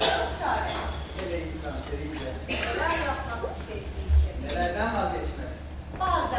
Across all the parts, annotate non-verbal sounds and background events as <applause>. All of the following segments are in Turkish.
Çare. Neler insan seriyle. Neler yapmak istediği için. Nelerden vazgeçmez. Bazı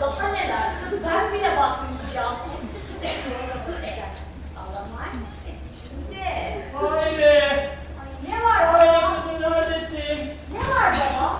Daha neler kız ben bile bakmayacağım. Allah'ım var mı? Cüce. Hayri. Ay ne var? Hayır. Hayri neredesin? Ne var baba?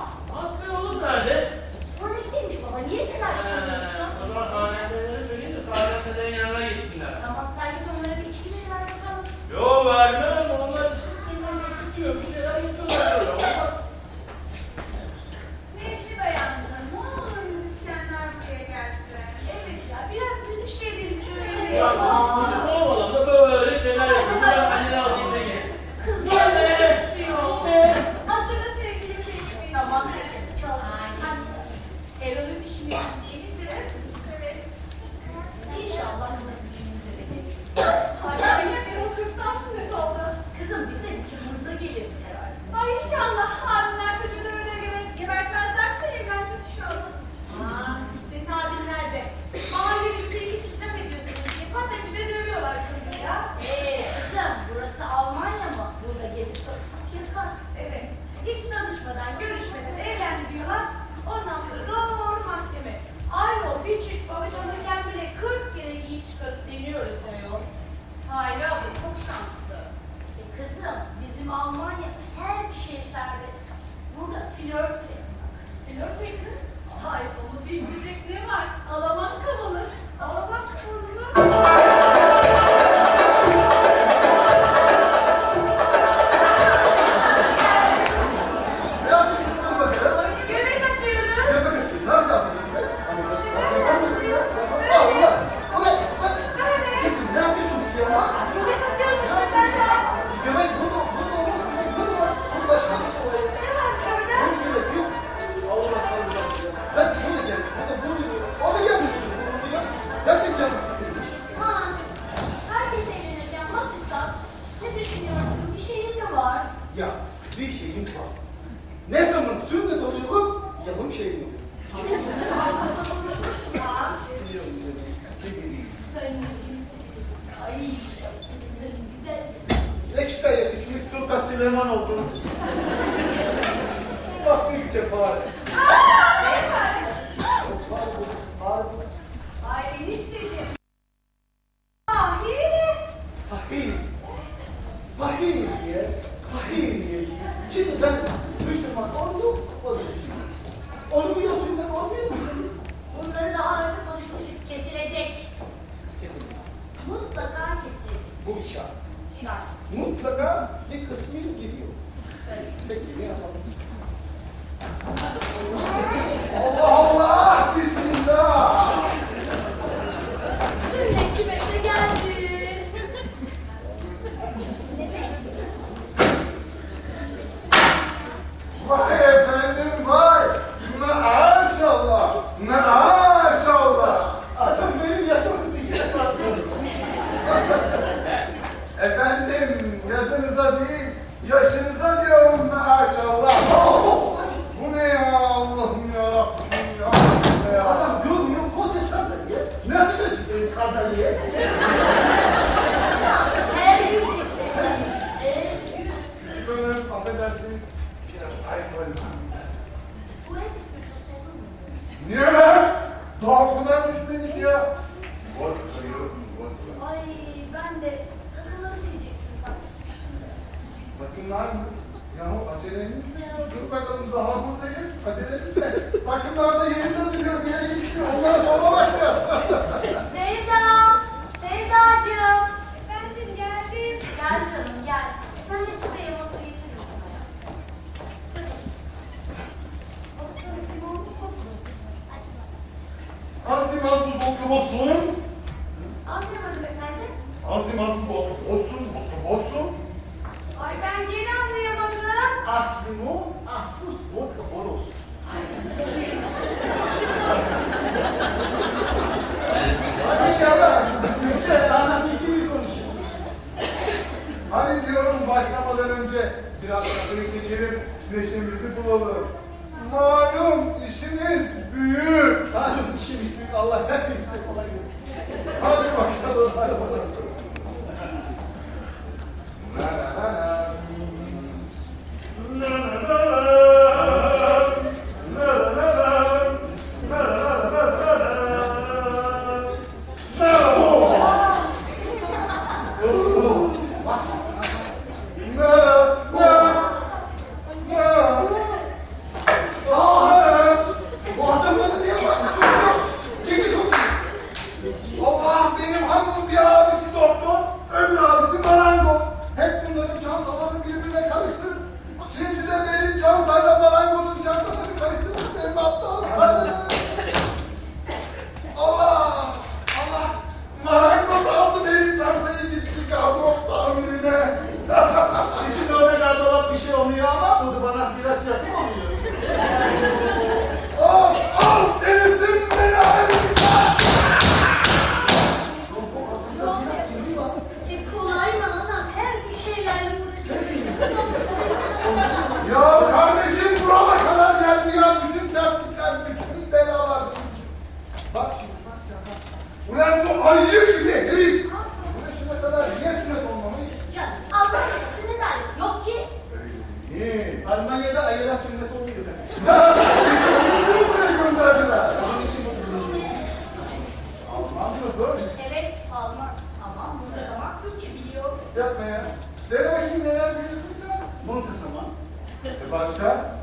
başka?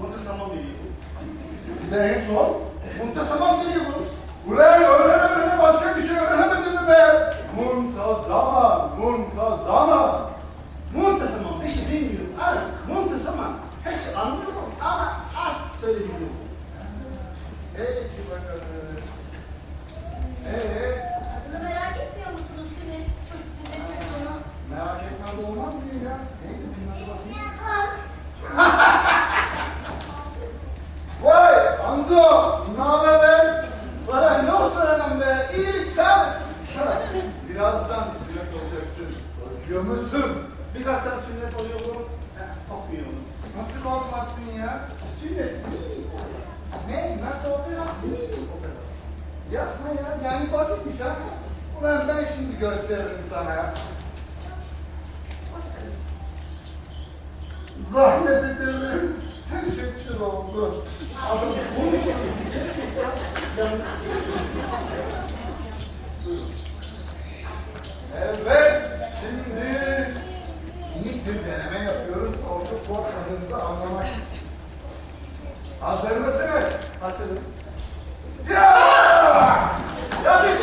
Muntasamam geliyor bu. Bir de en son muntasamam geliyor bu. Zahmet ederim. Teşekkür oldu. Asıl konuşun. Evet, şimdi minik bir deneme yapıyoruz. Orada korkmadığınızı anlamak için. Hazır mısınız? Hazırım. Ya! Ya biz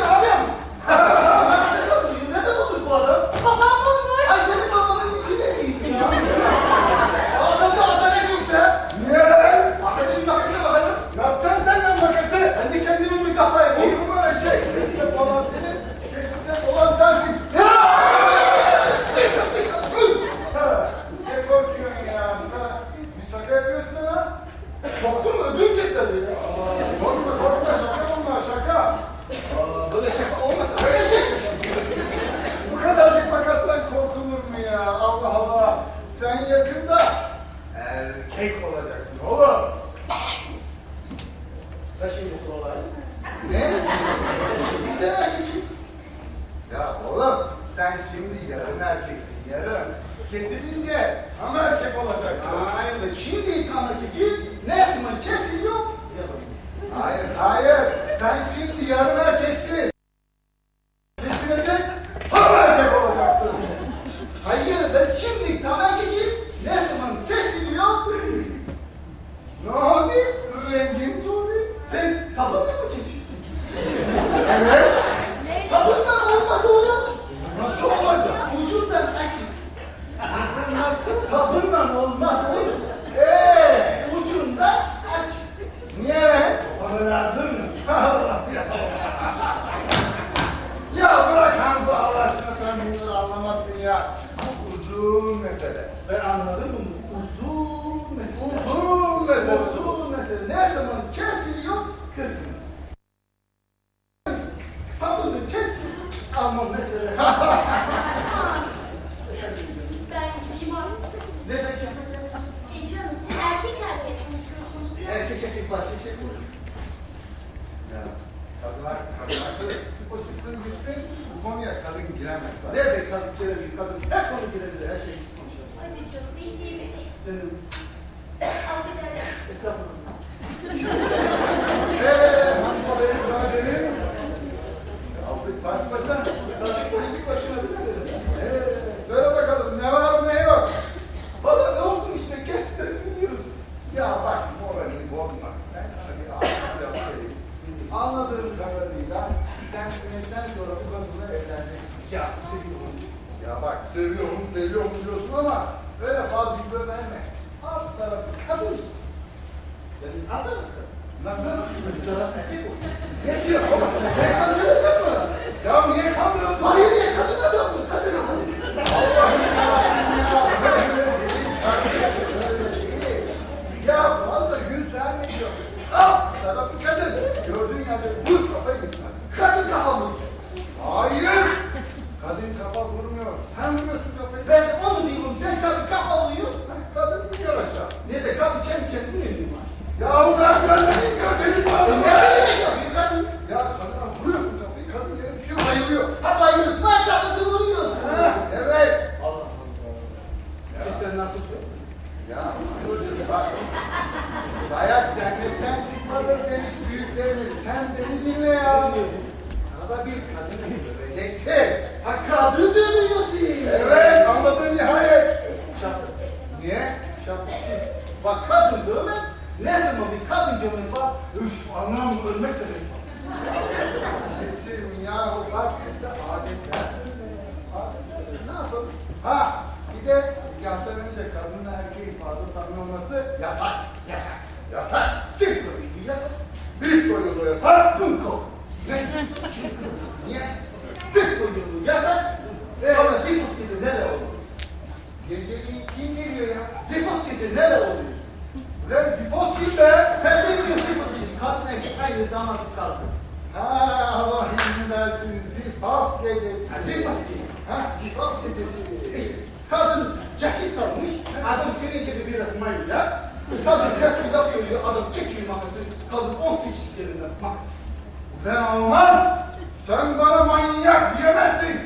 erkek olacaksın oğlum. Sen şimdi kolay. Ne? Ya oğlum sen şimdi yarım erkeksin yarım. Kesilince tam erkek olacaksın. Hayır da şimdi tam erkeki ne zaman kesiliyor? Hayır hayır sen şimdi yarım erkeksin. Kesilecek tam erkek olacaksın. Hayır ben şimdi tam erkek Ne abi? Rengin sordu. Sen sabunla mı kesiyorsun? evet. Sabunla olmaz oğlum. Nasıl olacak? Ucundan açın. Nasıl? nasıl? Sabunla olmaz oğlum. Eee ucundan aç. Niye? Bana lazım mı? <laughs> ya bırak Hamza Allah aşkına sen bunları anlamazsın ya. Bu uzun mesele. Ben to seviyorum, seviyorum diyorsun ama öyle fazla verme. Alt tarafı kadın. Yani anladın Nasıl? Müstahak erkek o. Ne diyor? Baba sen niye kandırıyorsun? Ya niye kandırıyorsun? Parayı niye kandırıyorsun? İşte nere oluyor? Ulan sifos kim be? Sen ne diyorsun sifos için? Kadın erkek aynı damat kaldı. Ha Allah izin versin. Zifaf gecesi. Ha, zifaf gecesi. Ha, zifaf gecesi. Kadın ceket almış. Adam senin gibi biraz mayla. Kadın tesbihat söylüyor. Adam çekiyor makası. Kadın 18 yerinden makas. Ulan aman! Sen bana manyak diyemezsin.